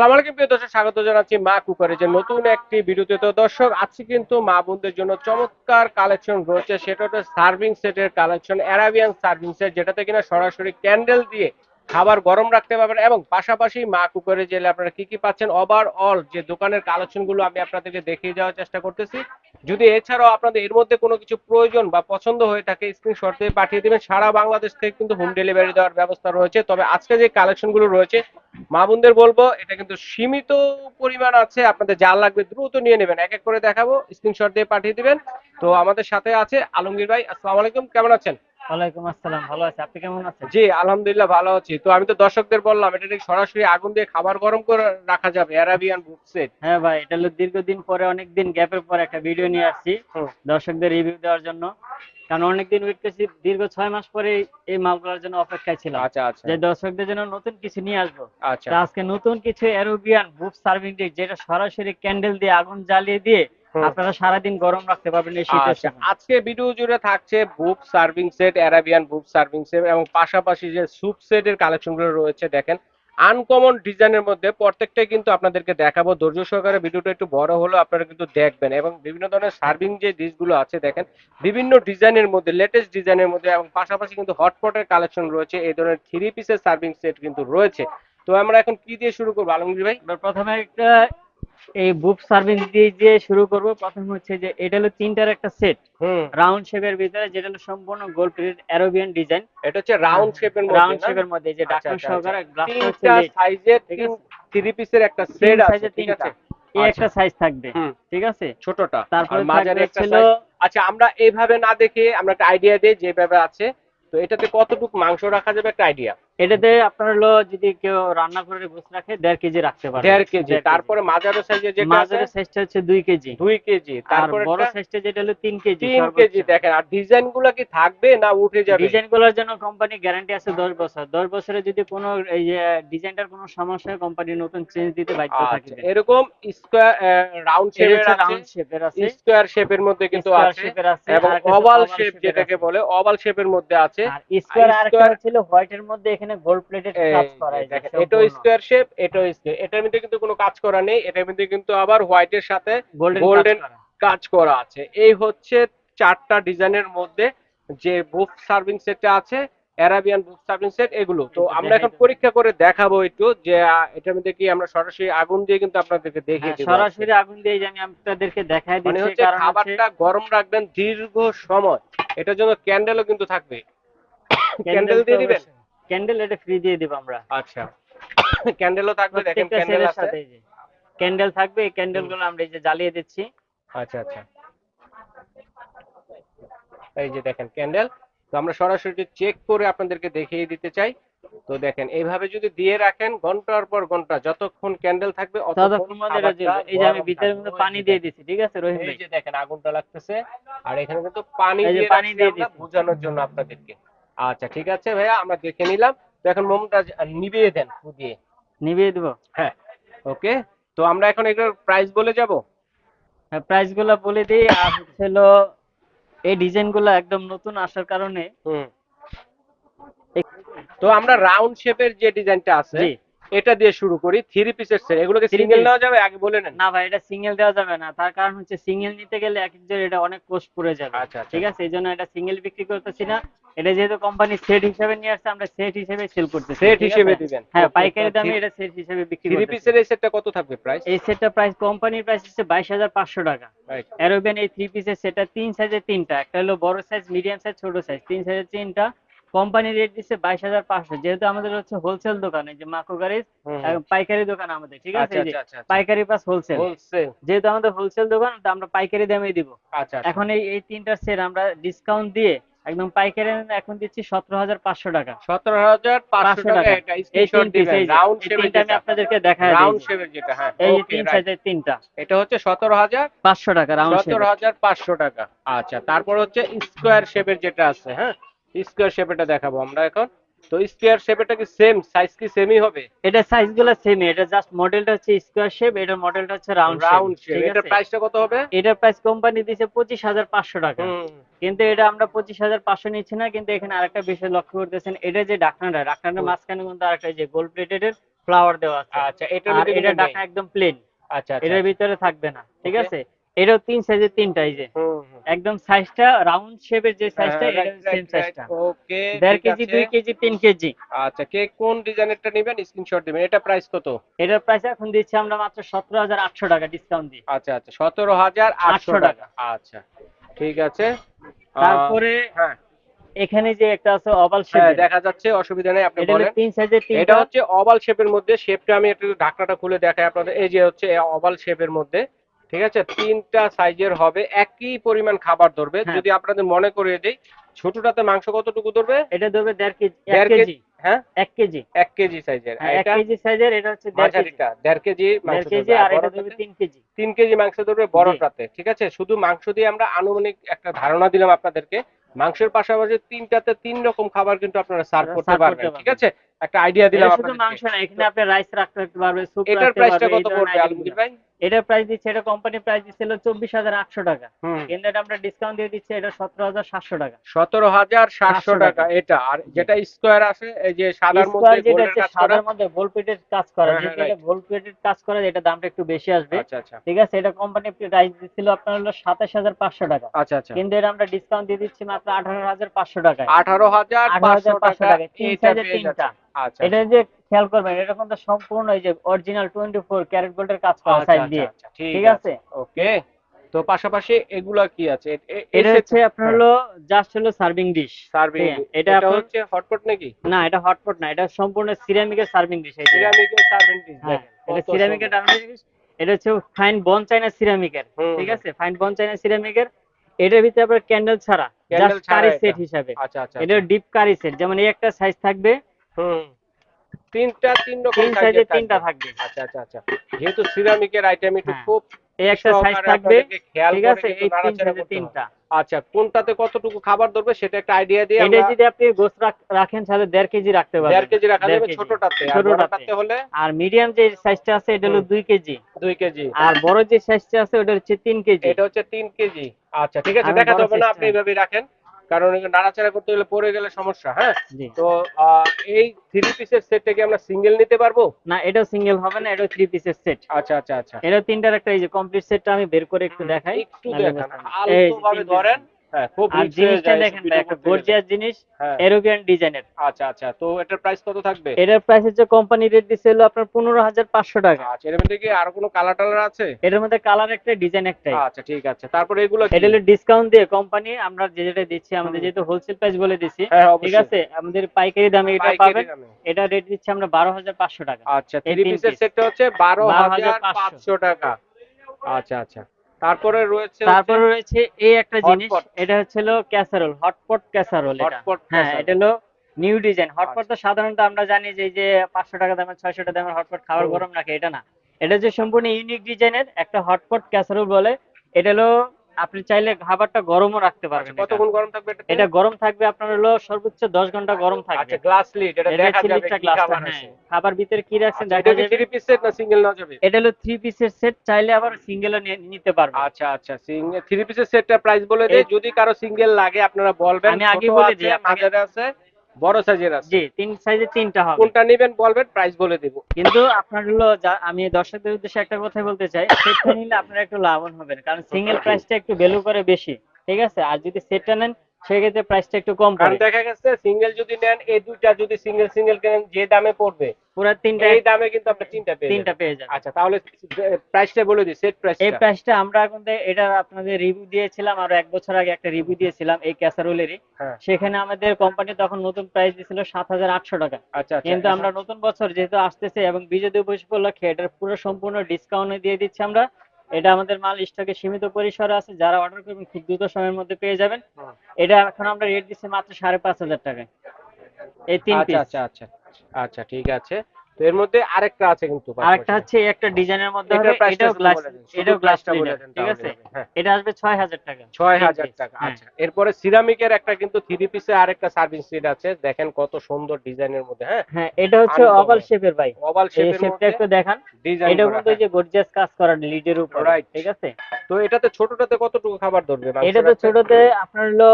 আসসালামু আলাইকুম প্রিয় দর্শক, স্বাগত জানাচ্ছি মা কুকারে যে নতুন একটি ভিডিওতে। তো দর্শক, আজকে কিন্তু মা বোনদের জন্য চমৎকার কালেকশন রয়েছে। সেটা হচ্ছে সার্ভিং সেটের কালেকশন, অ্যারাবিয়ান সার্ভিং সেট, যেটাতে কিনা সরাসরি ক্যান্ডেল দিয়ে খাবার গরম রাখতে পারবেন এবং পাশাপাশি মা কুকারে জেলে আপনারা কি কি পাচ্ছেন? ওভারঅল যে দোকানের কালেকশনগুলো আমি আপনাদেরকে দেখিয়ে যাওয়ার চেষ্টা করতেছি। যদি এছাড়াও আপনাদের এর মধ্যে কোনো কিছু প্রয়োজন বা পছন্দ হয়ে থাকে স্ক্রিনশট দিয়ে পাঠিয়ে দিবেন। সারা বাংলাদেশ থেকে কিন্তু হোম ডেলিভারি দেওয়ার ব্যবস্থা রয়েছে। তবে আজকে যে কালেকশনগুলো রয়েছে, মা বোনদের বলব, এটা কিন্তু সীমিত পরিমাণ আছে। আপনাদের যা লাগবে দ্রুত নিয়ে নেবেন। এক এক করে দেখাবো স্ক্রিনশট দিয়ে পাঠিয়ে দিবেন। তো আমাদের সাথে আছে আলমগীর ভাই। আসসালামু আলাইকুম, কেমন আছেন? ওয়ালাইকুম আসসালাম ভালো আছি। আপনি কেমন আছেন? জি আলহামদুলিল্লাহ ভালো আছি। তো আমি তো দর্শকদের বললাম এটা নাকি সরাসরি আগুন দিয়ে খাবার গরম করে রাখা যাবে অ্যারাবিয়ান বুক সেট হ্যাঁ ভাই এটা হলো দীর্ঘদিন পরে অনেকদিন গ্যাপের পরে একটা ভিডিও নিয়ে আসছি দর্শকদের রিভিউ দেওয়ার জন্য। কারণ অনেকদিন ওয়েট করছি দীর্ঘ ছয় মাস পরে এই মালগুলোর জন্য অপেক্ষায় ছিলাম। আচ্ছা আচ্ছা। যে দর্শকদের জন্য নতুন কিছু নিয়ে আসব। আচ্ছা। আজকে নতুন কিছু অ্যারোবিয়ান বুক সার্ভিং ডিশ যেটা সরাসরি ক্যান্ডেল দিয়ে আগুন জ্বালিয়ে দিয়ে। আপনারা সারাদিন গরম রাখতে পারবেন এই শীতের আচ্ছা সময়। আজকে ভিডিও জুড়ে থাকছে বুক সার্ভিং সেট অ্যারাবিয়ান বুক সার্ভিং সেট এবং পাশাপাশি যে স্যুপ সেটের কালেকশনগুলো রয়েছে দেখেন আনকমন ডিজাইনের মধ্যে প্রত্যেকটাই কিন্তু আপনাদেরকে দেখাবো। ধৈর্য সহকারে ভিডিওটা একটু বড় হলো আপনারা কিন্তু দেখবেন এবং বিভিন্ন ধরনের সার্ভিং যে ডিশগুলো আছে দেখেন বিভিন্ন ডিজাইনের মধ্যে লেটেস্ট ডিজাইনের মধ্যে এবং পাশাপাশি কিন্তু হটপটের কালেকশন রয়েছে। এই ধরনের থ্রি পিসের সার্ভিং সেট কিন্তু রয়েছে। তো আমরা এখন কি দিয়ে শুরু করব? আলমগীর ভাই? প্রথমে একটা এই বুক সার্ভিং দিয়ে দিয়ে শুরু করব প্রথম হচ্ছে যে এটা হলো তিনটার একটা সেট হুম। রাউন্ড শেপের ভিতরে যেটা হলো সম্পূর্ণ গোল প্লেটেড অ্যারোবিয়ান ডিজাইন এটা হচ্ছে রাউন্ড শেপের মধ্যে রাউন্ড শেপের মধ্যে যে আচ্ছা, আচ্ছা, সহকারে গ্লাসটা হচ্ছে তিনটা সাইজের থ্রি পিসের একটা সেট আছে ঠিক আছে? এই আচ্ছা। একটা সাইজ থাকবে ঠিক আছে? ছোটটা। তারপরে মাঝারি একটা ছিল আচ্ছা আমরা এইভাবে না দেখে আমরা একটা আইডিয়া দিই যেভাবে আছে। তো এটাতে কতটুকু মাংস রাখা যাবে একটা আইডিয়া এটাতে আপনার হলো যদি কেউ রান্না করে বসে রাখে দেড় কেজি রাখতে পারে দেড় কেজি। তারপরে মাঝারি সাইজের যেটা আছে মাঝের সাইজটা হচ্ছে দুই কেজি। দুই কেজি। তারপরে বড় সাইজটা যেটা হলো তিন কেজি তিন কেজি দেখেন আর ডিজাইনগুলা কি থাকবে না উঠে যাবে? ডিজাইনগুলোর জন্য কোম্পানি গ্যারান্টি আছে দশ বছর। দশ বছরে যদি কোনো এই যে ডিজাইনটার কোনো সমস্যা কোম্পানি নতুন চেঞ্জ দিতে বাধ্য আচ্ছা থাকবে। এরকম স্কোয়ার রাউন্ড শেপের আছে। রাউন্ড শেপের আছে। স্কোয়ার শেপের মধ্যে কিন্তু আছে। এবং ওভাল শেপ যেটাকে বলে ওভাল শেপের মধ্যে আছে। আর স্কোয়ার আর একটা ছিল হোয়াইটের মধ্যে এখানে গোল্ড প্লেটেড কাজ করা দেখেন। এটাও স্কোয়ার শেপ এটাও স্কোয়ার এটার মধ্যে কিন্তু কোনো কাজ করা নেই এটার মধ্যে কিন্তু আবার হোয়াইটের সাথে গোল্ডেন কাজ করা। আছে। এই হচ্ছে চারটা ডিজাইনের মধ্যে যে বুক সার্ভিং সেটটা আছে অ্যারাবিয়ান বুক সার্ভিং সেট এগুলো। তো আমরা এখন পরীক্ষা করে দেখাবো একটু যে এটার মধ্যে কি আমরা সরাসরি আগুন দিয়ে কিন্তু আপনাদেরকে দেখিয়ে হ্যাঁ, দিব সরাসরি আগুন দিয়ে আমি আপনাদেরকে দেখাই মানে দিচ্ছি কারণ হচ্ছে খাবারটা গরম রাখবেন দীর্ঘ সময়। এটার জন্য ক্যান্ডেলও কিন্তু থাকবে। ক্যান্ডেল দিয়ে দিবেন? ক্যান্ডেল এটা ফ্রি দিয়ে দিব আমরা। আচ্ছা। ক্যান্ডেলও থাকবে দেখেন ক্যান্ডেল আছে। ক্যান্ডেল থাকবে এই ক্যান্ডেলগুলো আমরা এই যে জ্বালিয়ে দিচ্ছি। আচ্ছা আচ্ছা। এই যে দেখেন ক্যান্ডেল তো আমরা সরাসরি চেক করে আপনাদেরকে দেখিয়ে দিতে চাই। তো দেখেন এইভাবে যদি দিয়ে রাখেন ঘণ্টার পর ঘণ্টা যতক্ষণ ক্যান্ডেল থাকবে ততক্ষণ এই যে আমি থাকবে। মধ্যে পানি দিয়ে দিচ্ছি ঠিক আছে রহিম এই যে দেখেন আগুনটা লাগতেছে। আর এখানে কিন্তু পানি দিয়ে পানি দিয়ে বোঝানোর জন্য আপনাদেরকে। আচ্ছা ঠিক আছে ভাইয়া আমরা দেখে নিলাম। তো এখন মোমটা নিভিয়ে দেন দিয়ে নিভিয়ে দেবো। হ্যাঁ ওকে। তো আমরা এখন এগুলোর প্রাইস বলে যাব? হ্যাঁ প্রাইসগুলো বলে দিই। আর হচ্ছে হলো এই ডিজাইনগুলো একদম নতুন আসার কারণে হুম। তো আমরা রাউন্ড শেপের যে ডিজাইনটা আছে এটা দিয়ে শুরু করি থ্রি পিসের সেট এগুলোকে সিঙ্গেল। নেওয়া যাবে? আগে বলে নেন। না ভাই এটা সিঙ্গেল দেওয়া যাবে না। তার কারণ হচ্ছে সিঙ্গেল নিতে গেলে এক একজন এটা অনেক কোস্ট পড়ে যাবে। আচ্ছা আচ্ছা। ঠিক আছে? এই জন্য এটা সিঙ্গেল বিক্রি করতেছি না। এটা যেহেতু কোম্পানি সেট হিসেবে নিয়ে আসছে আমরা সেট হিসেবে সেল করতেছি। সেট হিসেবে দিবেন। হ্যাঁ পাইকারি দামে এটা সেট হিসেবে বিক্রি থ্রি পিসের এই সেটটা কত থাকবে প্রাইস এই সেটটা প্রাইস কোম্পানির প্রাইস হচ্ছে বাইশ হাজার পাঁচশো টাকা। অ্যারোবিয়ান এই থ্রি পিসের সেটটা তিন সাইজের তিনটা। একটা হলো বড় সাইজ মিডিয়াম সাইজ ছোট সাইজ তিন সাইজের তিনটা। কোম্পানি রেট দিচ্ছে বাইশ হাজার পাঁচশো। যেহেতু আমাদের হচ্ছে হোলসেল দোকান এই যে মাকো গাড়ির পাইকারি দোকান আমাদের ঠিক আছে? আচ্ছা আচ্ছা আচ্ছা পাইকারি প্লাস হোলসেল যেহেতু আমাদের হোলসেল দোকান তো আমরা পাইকারি দামে দিব। এখন এই এই তিনটার সেট আমরা ডিসকাউন্ট দিয়ে একদম পাইকারি এখন দিচ্ছি সতেরো হাজার পাঁচশো টাকা। সতেরো হাজার পাঁচশো টাকা এই তিনটা আমি আপনাদেরকে দেখায় রাউন্ড। শেপের যেটা হ্যাঁ এই যে তিন সাইজের তিনটা। এটা হচ্ছে সতেরো হাজার পাঁচশো টাকা রাউন্ড সতেরো হাজার পাঁচশো টাকা। আচ্ছা তারপর হচ্ছে স্কোয়ার শেপের যেটা আছে হ্যাঁ? স্কোয়ার শেপেরটা দেখাবো আমরা এখন। তো স্কোয়ার শেপেরটা কি সেম সাইজ কি সেমই হবে? এটা সাইজগুলো সেম এটা জাস্ট মডেলটা হচ্ছে স্কোয়ার শেপ এটার মডেলটা হচ্ছে রাউন্ড রাউন্ড শেপ এটার প্রাইসটা কত হবে? এটার প্রাইস কোম্পানি হাজার পাঁচশো টাকা। হুম। কিন্তু এটা আমরা পঁচিশ হাজার পাঁচশো নিচ্ছি না কিন্তু এখানে আরেকটা বিষয় লক্ষ্য করতেছেন এটা যে ডাকনাটা ডাকনাটার হুম। মাঝখানে কিন্তু আরেকটা যে গোল্ড প্লেটেড এর ফ্লাওয়ার দেওয়া আছে। আচ্ছা এটা কিন্তু নেই। ঢাকা একদম প্লেন আচ্ছা আচ্ছা। এটার ভিতরে থাকবে না ঠিক আছে? এটাও তিন সাইজের তিনটা এই যে। একদম সাইজটা রাউন্ড শেপের যে সাইজটা এটা সেম সাইজটা ওকে দেড় কেজি দুই কেজি তিন কেজি। আচ্ছা কে কোন ডিজাইনেরটা নেবেন? স্ক্রিনশট দিবেন। এটা প্রাইস কত? এটার প্রাইস এখন দিচ্ছি আমরা মাত্র সতেরো হাজার আটশো টাকা ডিসকাউন্ট দিই আচ্ছা আচ্ছা সতেরো হাজার আটশো 800 টাকা। আচ্ছা ঠিক আছে। তারপরে হ্যাঁ। এখানে যে একটা আছে ওভাল হ্যাঁ শেপ দেখা যাচ্ছে অসুবিধা নেই আপনি বলেন। তিন সাইজের এটা হচ্ছে ওভাল শেপের মধ্যে শেপটা আমি একটু ঢাকনাটা খুলে দেখাই আপনাদের। এই যে হচ্ছে ওভাল শেপের মধ্যে। ঠিক আছে? তিনটা সাইজের হবে একই পরিমাণ খাবার ধরবে। হ্যাঁ। যদি আপনাদের মনে করিয়ে দেই ছোটটাতে মাংস কতটুকু ধরবে? এটা ধরবে দেড় কেজি দেড় কেজি। কেজি হ্যাঁ? এক কেজি। এক কেজি সাইজের। এক কেজি সাইজের এটা হচ্ছে দেড় কেজি। মাঝারিটা দেড় কেজি মাংস কেজি আর এটা ধরবে তিন কেজি। তিন কেজি মাংস ধরবে বড়টাতে ঠিক আছে? শুধু মাংস দিয়ে আমরা আনুমানিক একটা ধারণা দিলাম আপনাদেরকে। মাংসের পাশাপাশি তিনটাতে তিন রকম খাবার কিন্তু আপনারা সার্ভ করতে পারবেন ঠিক আছে? একটা আইডিয়া দিলাম শুধু মাংস না এখানে আপনি রাইস রাখতে পারবেন এটার প্রাইসটা কত পড়বে আলমগীর ভাই? এটার প্রাইস দিচ্ছে এটা কোম্পানি প্রাইস দিচ্ছিল চব্বিশ হাজার আটশো টাকা। কিন্তু এটা আমরা ডিসকাউন্ট দিয়ে দিচ্ছি এটা সতেরো হাজার সাতশো টাকা। সতেরো হাজার সাতশো টাকা টাকা। এটা। আর যেটা স্কোয়ার আছে এই যে সাদার মধ্যে যেটা হচ্ছে সাদার মধ্যে গোল প্লেটের কাজ করা। যেটা এটা গোল প্লেটের কাজ করা এটা দামটা একটু বেশি আসবে। আচ্ছা আচ্ছা। ঠিক আছে এটা কোম্পানি প্রাইস দিচ্ছিল আপনার হলো সাতাশ হাজার পাঁচশো টাকা। আচ্ছা আচ্ছা। কিন্তু এটা আমরা ডিসকাউন্ট দিয়ে দিচ্ছি মাত্র আঠারো হাজার পাঁচশো টাকায়। আঠারো হাজার পাঁচশো 18,500 টাকা টাকা, তিন এটা পেয়ে তিনটা। আচ্ছা এটা যে খেয়াল করবেন এটা কিন্তু সম্পূর্ণ এই যে অরিজিনাল টোয়েন্টি ফোর ক্যারেট গোল্ডের কাজ করা আচ্ছা, সাইড আচ্ছা, দিয়ে। আচ্ছা, ঠিক আছে। ওকে। তো পাশাপাশি এগুলা কি আছে? এটা হচ্ছে আপনার। হলো জাস্ট হলো সার্ভিং ডিশ সার্ভিং এটা হচ্ছে হটপট নাকি? না এটা হটপট না এটা সম্পূর্ণ সিরামিকের সার্ভিং ডিশ এই সিরামিকের সার্ভিং ডিশ এটা সিরামিকের এটা হচ্ছে ফাইন বন চাইনা সিরামিকের ঠিক আছে? ফাইন বন চাইনা সিরামিকের এটার ভিতরে আপনার ক্যান্ডেল ছাড়া। জাস্ট কারি সেট হিসাবে। আচ্ছা আচ্ছা এটা ডিপ কারি সেট যেমন এই একটা সাইজ থাকবে হুম। তিনটা তিন রকম এর তিনটা থাকবে। আচ্ছা আচ্ছা আচ্ছা। যেহেতু সিরামিকের আইটেম একটু হ্যাঁ। খুব এই একটা সাইজ থাকবে। ঠিক আছে এই তিন হবে। তিনটা। আচ্ছা কোনটাতে কতটুকু খাবার ধরবে সেটা একটা আইডিয়া দিয়ে এটা যদি আপনি গোস রাখেন তাহলে দেড় কেজি রাখতে পারবেন। কেজি রাখা যাবে ছোটটাতে। আর বড়টাতে হলে? আর মিডিয়াম যে সাইজটা আছে এটা হলো হুম। দুই কেজি। দুই কেজি। আর বড় যে সাইজটা আছে ওটা হচ্ছে তিন কেজি। এটা হচ্ছে তিন কেজি। আচ্ছা ঠিক আছে আমি দেখা বড় যাবে না আপনি এইভাবে রাখেন। কারণ নাড়াচাড়া করতে গেলে পরে গেলে সমস্যা হ্যাঁ? তো এই থ্রি পিসের সেটটা কি আমরা সিঙ্গেল নিতে পারব? না এটা সিঙ্গেল হবে না এটা থ্রি পিসের সেট আচ্ছা আচ্ছা আচ্ছা। এটা তিনটার একটা এই যে কমপ্লিট সেটটা আমি বের করে একটু দেখাই। একটু দেখান। বুঝতে আলতো ভাবে ধরেন। হ্যাঁ খুব আর জিনিসটা দেখেন ভাই, একটা গর্জিয়াস জিনিস হ্যাঁ। ডিজাইনের আচ্ছা আচ্ছা তো এটার প্রাইস কত থাকবে? এটার প্রাইস হচ্ছে কোম্পানি রেট হলো আপনার টাকা। আচ্ছা এর মধ্যে কি আর কোনো কালার টালার আছে? এটার মধ্যে কালার একটা ডিজাইন একটাই। আচ্ছা ঠিক আছে। তারপরে এগুলো কি? এটা হলো ডিসকাউন্ট দিয়ে কোম্পানি আমরা যে যেটা দিচ্ছি আমাদের যেহেতু হোলসেল প্রাইস বলে দিচ্ছি হ্যাঁ ঠিক আছে? আমাদের পাইকারি দামে এটা পাবেন। এটা রেট দিচ্ছি আমরা বারো হাজার পাঁচশো টাকা। আচ্ছা থ্রি পিসের সেটটা হচ্ছে বারো হাজার 12,500 পাঁচশো টাকা। আচ্ছা আচ্ছা। তারপরে রয়েছে তারপরে রয়েছে এই একটা জিনিস এটা হচ্ছে লো ক্যাসারোল হটপট ক্যাসারোল এটা। হ্যাঁ এটা হলো নিউ ডিজাইন হটপট। তো সাধারণত আমরা জানি যে যে পাঁচশো টাকা দামের ছয়শো টাকা দামের হটপট খাবার গরম রাখে এটা না। এটা যে সম্পূর্ণ ইউনিক ডিজাইনের একটা হটপট ক্যাসারোল বলে এটা হলো আপনি চাইলে খাবারটা গরমও রাখতে পারবেন এটা। কতক্ষণ গরম থাকবে এটা এটা গরম থাকবে আপনার হলো সর্বোচ্চ দশ ঘণ্টা গরম থাকবে। আচ্ছা গ্লাস লিড এটা দেখা যাবে কি খাবার হ্যাঁ। আছে। খাবার ভিতরে কি রাখছেন আচ্ছা, দেখা এটা যাবে। থ্রি পিস সেট না সিঙ্গেল না যাবে? এটা হলো থ্রি পিসের সেট চাইলে আবার সিঙ্গেলও নিতে পারবেন। আচ্ছা আচ্ছা সিঙ্গেল থ্রি পিসের সেটটা প্রাইস বলে দেই যদি কারও সিঙ্গেল লাগে আপনারা বলবেন আমি আগে বলে দিই আপনাদের আছে বড় সাইজের আছে। জি তিন সাইজে তিনটা হবে। কোনটা নেবেন বলবেন প্রাইস বলে দেব। কিন্তু আপনার হলো আমি দর্শকদের উদ্দেশ্যে একটা কথা বলতে চাই সেটটা নিলে আপনার একটু লাভবান হবেন কারণ সিঙ্গেল প্রাইসটা একটু ভ্যালু করে বেশি ঠিক আছে? আর যদি সেটটা নেন সেক্ষেত্রে প্রাইসটা একটু কম কারণ দেখা গেছে সিঙ্গেল যদি নেন এই দুইটা যদি সিঙ্গেল সিঙ্গেল কেনেন যে দামে পড়বে পুরো তিনটা এই দামে কিন্তু আপনি তিনটা পেয়ে তিনটা পেয়ে যাবেন। আচ্ছা তাহলে প্রাইসটা বলে দিই সেট প্রাইস এই প্রাইসটা আমরা এখন দে- এটা আপনাদের রিভিউ দিয়েছিলাম আরও এক বছর আগে একটা রিভিউ দিয়েছিলাম এই ক্যাসারোলেরই। হ্যাঁ। সেখানে আমাদের কোম্পানি তখন নতুন প্রাইস দিছিল হাজার আটশো টাকা। আচ্ছা আচ্ছা কিন্তু আমরা নতুন বছর যেহেতু আসতেছে এবং বিজয় দিবস উপলক্ষে এটার পুরো সম্পূর্ণ ডিসকাউন্ট দিয়ে দিচ্ছি আমরা। এটা আমাদের মাল স্টকে সীমিত পরিসরে আছে যারা অর্ডার করবেন খুব দ্রুত সময়ের মধ্যে পেয়ে যাবেন। এটা এখন আমরা রেট দিচ্ছি মাত্র সাড়ে পাঁচ হাজার টাকায়। এই তিন আচ্ছা আচ্ছা আচ্ছা। আচ্ছা ঠিক আছে। তো এর মধ্যে আরেকটা আছে কিন্তু আর একটা হচ্ছে একটা ডিজাইনের মধ্যে হবে প্রাইসটা এটাও গ্লাস বলে দেন এটাও গ্লাস বলে দেন ঠিক আছে? হ্যাঁ। এটা আসবে ছয় হাজার টাকা। ছয় তিন হাজার piece, টাকা হ্যাঁ। আচ্ছা। এরপরে সিরামিকের একটা কিন্তু থ্রি পিসে আরেকটা সার্ভিস সেট আছে। দেখেন কত সুন্দর ডিজাইনের মধ্যে হ্যাঁ? হ্যাঁ এটা হচ্ছে ওভাল শেপের ভাই। ওভাল শেপের শেপটা মধ্যে একটু দেখান। এটা কিন্তু যে গর্জিয়াস কাজ করা লিডের উপর. ঠিক আছে? তো এটাতে ছোটটাতে কতটুকু খাবার ধরবে এটা তো ছোটতে আপনার হলো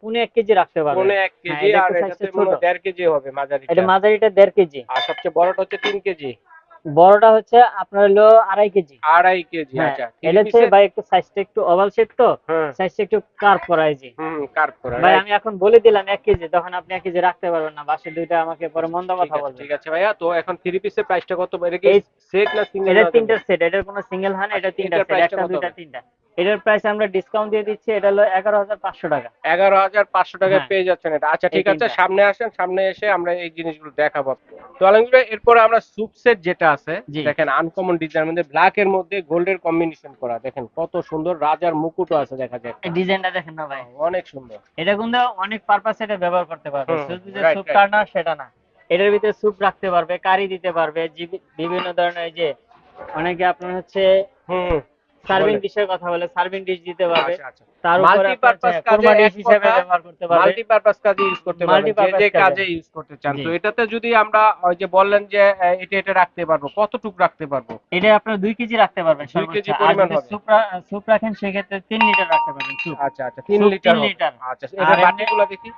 পুনে এক কেজি রাখতে পারবেন পৌনে এক হ্যাঁ, কেজি আর এটাতে size টা মনে হয় ছোট। দেড় কেজি হবে মাঝারি এটা মাঝারিটা দেড় কেজি। আর সবচেয়ে বড় বড়টা হচ্ছে তিন কেজি। বড়টা হচ্ছে আপনার হলো আড়াই কেজি। আড়াই কেজি হ্যাঁ আচ্ছা এটা হচ্ছে ভাই একটু সাইজটা একটু ওভাল শেপ তো সাইজটা একটু কার্ভ করা যে। হুম কার্ভ করা ভাই আমি এখন বলে দিলাম এক কেজি তখন আপনি এক কেজি রাখতে পারবেন না বাসে দুইটা আমাকে পরে মন্দ কথা বলবেন ঠিক আছে ভাইয়া তো এখন থ্রি পিসের প্রাইসটা কত? এটা কি সেট না সিঙ্গেল এটা তিনটা সেট এটার কোনো সিঙ্গেল হয় না এটা আচ্ছা, তিনটা সেট একটা দুইটা তিনটা। এটার প্রাইস আমরা ডিসকাউন্ট দিয়ে দিচ্ছি এটা হলো এগারো হাজার পাঁচশো টাকা। এগারো হাজার পাঁচশো টাকায় হ্যাঁ। পেয়ে যাচ্ছেন এটা। আচ্ছা ঠিক আছে সামনে আসেন সামনে এসে আমরা এই জিনিসগুলো দেখাবো। তো আলমগীর ভাই, এরপরে আমরা সুপ সেট যেটা আছে। দেখেন আনকমন ডিজাইন মধ্যে ব্ল্যাক এর মধ্যে গোল্ডের কম্বিনেশন করা। দেখেন কত সুন্দর রাজার মুকুট আছে দেখা যায় ডিজাইনটা দেখেন না ভাই। অনেক সুন্দর। এটা কিন্তু অনেক পারপাস এটা ব্যবহার করতে পারবে। শুধু যে সুপ না. সেটা না। এটার ভিতরে স্যুপ রাখতে পারবে কারি দিতে পারবে বিভিন্ন ধরনের এই যে অনেকে আপনার হচ্ছে হুম। সার্ভিং ডিশের কথা বলে সার্ভিং ডিশ দিতে পারবে। আচ্ছা আচ্ছা। তার উপরে আপনার Multi-purpose কাজে ডিশ হিসেবে ব্যবহার করতে পারবে। মাল্টিপারপাস কাজে ইউজ করতে পারবেন যে যে কাজে। ইউজ করতে চান। তো এটাতে যদি আমরা ওই যে বললেন যে এটা এটা রাখতে পারব কতটুকু রাখতে পারব? এটা আপনার দুই কেজি রাখতে পারবেন দুই কেজি পরিমাণ হবে। স্যুপ রা- স্যুপ রাখেন সেক্ষেত্রে তিন লিটার রাখতে পারবেন স্যুপ আচ্ছা আচ্ছা তিন Soup লিটার তিন হবে। লিটার। আচ্ছা এটা বাটিগুলো দেখি।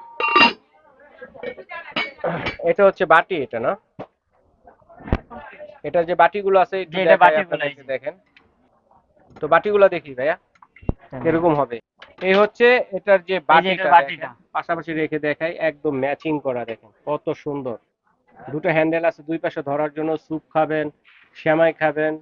এটা হচ্ছে বাটি এটা না? এটা যে বাটিগুলো আছে এটা বাটিগুলো। দেখেন। তো বাটিগুলো দেখি ভাইয়া এরকম হবে? এই হচ্ছে এটার যে বাটিটা পাশাপাশি রেখে দেখাই একদম ম্যাচিং করা দেখেন কত সুন্দর। দুটো হ্যান্ডেল আছে দুই পাশে ধরার জন্য স্যুপ খাবেন শ্যামাই খাবেন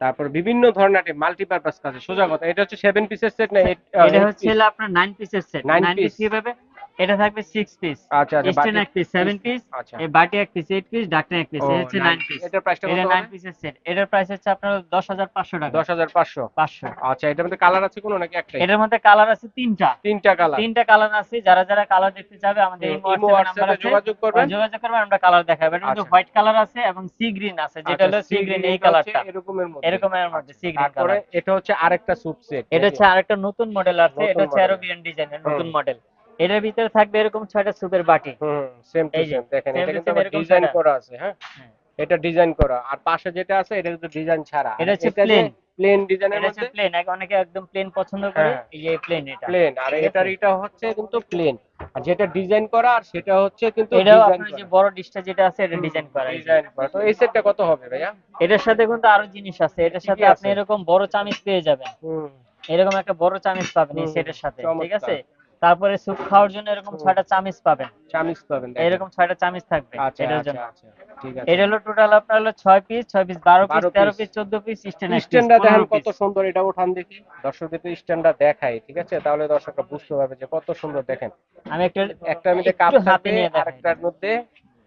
তারপর বিভিন্ন ধরনের মাল্টিপারপাস কাজে সোজা কথা। এটা হচ্ছে সেভেন পিসের সেট না এটা হচ্ছে আপনার নাইন পিসের সেট Nine নাইন পিস কীভাবে? এটা থাকবে সিক্স পিস আচ্ছা আচ্ছা স্টেন বাটি- এক পিস সেভেন পিস আচ্ছা। এই বাটি এক পিস এইট পিস ডাক্তার এক পিস হচ্ছে nine নাইন piece। পিস এটার প্রাইসটা কত নাইন হবে? পিসের সেট এটার প্রাইস হচ্ছে আপনার দশ হাজার পাঁচশো টাকা। দশ হাজার পাঁচশো। পাঁচশো। আচ্ছা এটার মধ্যে কালার আছে কোনো নাকি একটাই? এটার মধ্যে কালার আছে তিনটা। তিনটা কালার তিনটা কালার আছে। যারা যারা কালার দেখতে চাবে আমাদের ইমো হোয়াটসঅ্যাপ যোগাযোগ করবেন। যোগাযোগ করবেন আমরা কালার দেখাবো। এর মধ্যে আচ্ছা। হোয়াইট কালার আছে এবং সি গ্রিন আছে যেটা হলো সি গ্রিন এই কালারটা এরকমের মধ্যে। এরকমের মধ্যে সি গ্রিন কালার এটা হচ্ছে আরেকটা স্যুপ সেট এটা হচ্ছে আরেকটা নতুন মডেল আছে এটা হচ্ছে model। অ্যারোবিয়ান ডিজাইনের নতুন মডেল এটার ভিতরে থাকবে এরকম ছয়টা সুপের বাটি। হুম সেম টু সেম দেখেন এটা কিন্তু ডিজাইন করা। আছে হ্যাঁ? হ্যাঁ। এটা ডিজাইন করা। আর পাশে যেটা আছে এটা কিন্তু ডিজাইন ছাড়া। এটা হচ্ছে plain। প্লেন ডিজাইনের এটা মধ্যে? প্লেন অনেকে একদম প্লেন পছন্দ করে। হ্যাঁ। এই যে প্লেন এটা। প্লেন আর এটার এটা হচ্ছে কিন্তু প্লেন আর যেটা ডিজাইন করা আর সেটা হচ্ছে কিন্তু এটা আপনার যে বড় ডিশটা যেটা আছে এটা ডিজাইন করা। ডিজাইন করা। তো এই সেটটা কত হবে ভাইয়া? এটার সাথে কিন্তু আরও জিনিস আছে। এটার সাথে আপনি এরকম বড় চামিচ পেয়ে যাবেন। হুম। এরকম একটা বড় চামিচ পাবেন এই সেটের সাথে। ঠিক আছে? তারপরে স্যুপ খাওয়ার জন্য এরকম ছয়টা চামিচ পাবেন। চামিজ পাবেন এরকম ছয়টা চামিচ থাকবে। আচ্ছা এটার আচ্ছা জন্য। আচ্ছা ঠিক আছে। এটা হলো টোটাল আপনার হলো ছয় পিস ছয় পিস বারো পিস 12 তেরো পিস চোদ্দ পিস স্ট্যান্ড স্ট্যান্ডটা দেখেন কত সুন্দর এটা ওঠান দেখি। দর্শকদের তো স্ট্যান্ডটা দেখাই ঠিক আছে? তাহলে দর্শকরা বুঝতে পারবে যে কত সুন্দর দেখেন। আমি একটা একটার মধ্যে কাপ হাতে নিয়ে আরেকটার মধ্যে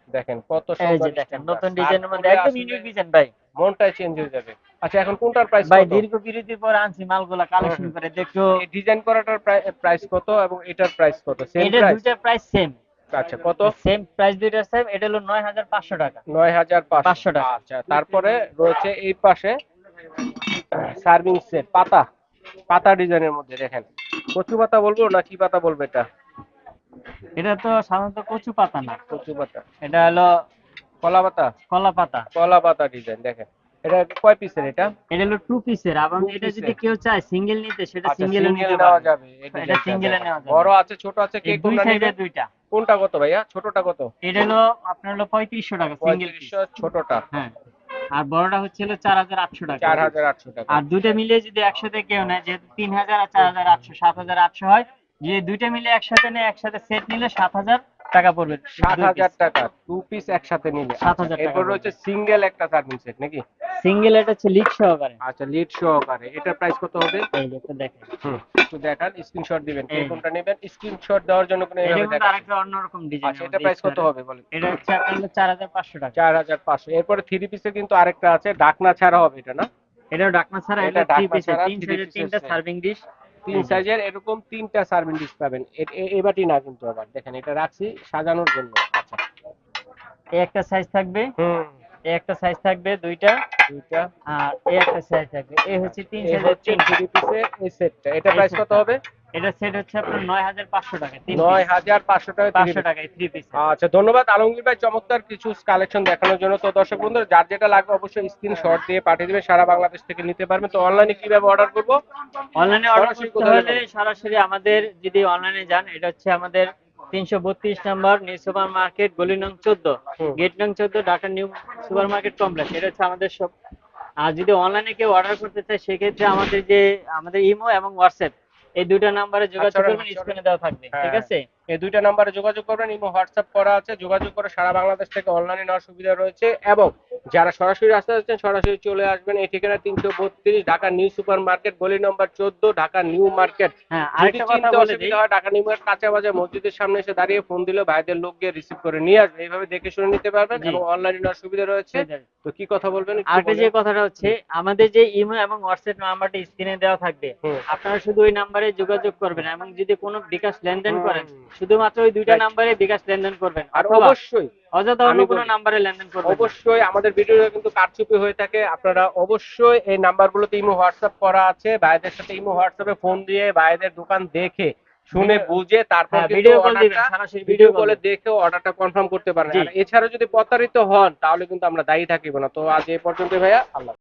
দেখেন কত সুন্দর দেখেন নতুন ডিজাইনের মধ্যে একদম ইউনিক ডিজাইন ভাই। মনটাই চেঞ্জ হয়ে যাবে। আচ্ছা এখন কোনটার প্রাইস ভাই দীর্ঘ বিরতির পর আনছি মালগুলা কালেকশন। করে দেখো। এই ডিজাইন করাটার প্রাইস কত এবং এটার প্রাইস কত? সেম এটা দুইটার প্রাইস সেম আচ্ছা কত? সেম প্রাইস দুইটার সেম এটা হলো নয় হাজার পাঁচশো টাকা। নয় হাজার পাঁচশো টাকা। আচ্ছা তারপরে রয়েছে এই পাশে সার্ভিং সেট পাতা। পাতা ডিজাইনের মধ্যে দেখেন। কচু পাতা বলব না কি পাতা বলব এটা? এটা তো সাধারণত কচু পাতা না। কচু পাতা। এটা হলো কলা পাতা? কলা পাতা। কলা পাতা ডিজাইন দেখেন। এটা কয় পিসের এটা? এটা হলো টু পিসের এবং এটা যদি কেউ চায় সিঙ্গেল নিতে সেটা আচ্ছা সিঙ্গেল সিঙ্গেল নিতে নেওয়া যাবে এটা দেখেন। নেওয়া যাবে। বড় আছে ছোট আছে কে কোনটা নেবে? দুইটা। কোনটা কত ভাইয়া? ছোটটা কত? এটা হলো আপনার হলো পঁয়ত্রিশশো টাকা সিঙ্গেল পিস ছোটটা। হ্যাঁ। আর বড়টা হচ্ছে হলো চার হাজার আটশো টাকা। চার হাজার আটশো টাকা। আর দুইটা মিলিয়ে যদি একসাথে কেউ নেয় যেহেতু তিন হাজার আর চার হাজার আটশো সাত হাজার আটশো হয় যে দুইটা মিলে একসাথে নেয় একসাথে সেট নিলে সাত হাজার টাকা পড়বে সাত হাজার টাকা টু পিস একসাথে নিলে। 7,000 টাকা এরপর রয়েছে সিঙ্গেল একটা সার্ভিং সেট নাকি? সিঙ্গেল এটা হচ্ছে লিক সহকারে। আচ্ছা লিড সহকারে। এটার প্রাইস কত হবে? এই একটু দেখেন। হুম একটু দেখান স্ক্রিনশট দিবেন। কোনটা নেবেন স্ক্রিনশট দেওয়ার জন্য কোনো এটা এভাবে আরেকটা অন্যরকম ডিজাইন আচ্ছা এটা প্রাইস কত হবে বলেন? এটা হচ্ছে হাজার পাঁচশো টাকা। চার হাজার পাঁচশো। এরপরে থ্রি পিসে কিন্তু আরেকটা আছে ডাকনা ছাড়া হবে এটা না? এটাও ডাকনা ছাড়া এটা এটা থ্রি পিসের ছাড়া তিন piece তিনটা সার্ভিং ডিশ তিন সাইজের এরকম তিনটা সার্ভিং ডিশ পাবেন। এ- এ- এ না কিন্তু আবার। দেখেন এটা রাখছি সাজানোর জন্য। আচ্ছা। এই একটা সাইজ থাকবে। হুম। এই একটা সাইজ থাকবে দুইটা। দুইটা। আর এই একটা সাইজ থাকবে। এই হচ্ছে তিন সাইজের তিনটা। পিসের এই সেটটা এটা প্রাইস কত হবে? এটা সেট হচ্ছে আপনার টাকা। টাকায় পিস আচ্ছা ধন্যবাদ। আলমগীর ভাই চমৎকার কিছু কালেকশন দেখানোর জন্য। তো দর্শক বন্ধুরা যার যেটা লাগবে অবশ্যই স্ক্রিনশট দিয়ে পাঠিয়ে দিবেন। সারা বাংলাদেশ থেকে নিতে পারবেন। তো অনলাইনে কীভাবে অর্ডার করব? অনলাইনে অর্ডার করতে হলে সরাসরি আমাদের যদি অনলাইনে যান এটা হচ্ছে আমাদের তিনশো বত্রিশ নাম্বার নিউ সুপার মার্কেট গলি নং চোদ্দ। হুম। গেট নং চোদ্দ Dhaka New Super Market complex এটা হচ্ছে আমাদের সব আর যদি অনলাইনে কেউ অর্ডার করতে চায় সেক্ষেত্রে আমাদের যে আমাদের ইমো এবং হোয়াটসঅ্যাপ এই দুইটা নাম্বারে যোগাযোগ আচ্ছা, করবেন আচ্ছা। স্ক্রিনে দেওয়া থাকবে ঠিক হ্যাঁ। আছে এই দুইটা নাম্বারে যোগাযোগ করবেন ইমো হোয়াটসঅ্যাপ করা আছে যোগাযোগ করে সারা বাংলাদেশ থেকে অনলাইনে নেওয়ার সুবিধা রয়েছে। এবং যারা সরাসরি আসতে যাচ্ছেন সরাসরি চলে আসবেন। এই ঠিকানা তিনশো বত্রিশ ঢাকা নিউ সুপার মার্কেট গলি নম্বর চোদ্দ ঢাকা নিউ মার্কেট। হ্যাঁ যদি চিনতে অসুবিধা হয় ঢাকা নিউ মার্কেট কাঁচা বাজার মসজিদের সামনে এসে দাঁড়িয়ে ফোন দিলে ভাইদের লোক গিয়ে রিসিভ করে নিয়ে আসবে। এইভাবে দেখে শুনে নিতে পারবেন এবং অনলাইনে নেওয়ার সুবিধা রয়েছে। তো কি কথা বলবেন আরেকটা যে কথাটা হচ্ছে আমাদের যে ইমো এবং হোয়াটসঅ্যাপ নাম্বারটা স্ক্রিনে দেওয়া থাকবে। আপনারা শুধু ওই নাম্বারে যোগাযোগ করবেন এবং যদি কোনো বিকাশ লেনদেন। করেন শুধুমাত্র ওই দুইটা নাম্বারে বিকাশ লেনদেন করবেন আর অবশ্যই অযথা অন্য কোনো নাম্বারে লেনদেন করবেন অবশ্যই আমাদের ভিডিওটা কিন্তু কারচুপি হয়ে থাকে আপনারা অবশ্যই এই নাম্বারগুলোতে ইমো হোয়াটসঅ্যাপ করা আছে ভাইদের সাথে ইমো হোয়াটসঅ্যাপে ফোন দিয়ে ভাইদের দোকান দেখে শুনে বুঝে তারপর হ্যাঁ, ভিডিও কল দিবেন সরাসরি ভিডিও কলে দেখে অর্ডারটা কনফার্ম করতে পারেন। আর এছাড়া যদি প্রতারিত হন তাহলে কিন্তু আমরা দায়ী থাকিব না। তো আজ এই পর্যন্ত ভাইয়া আল্লাহ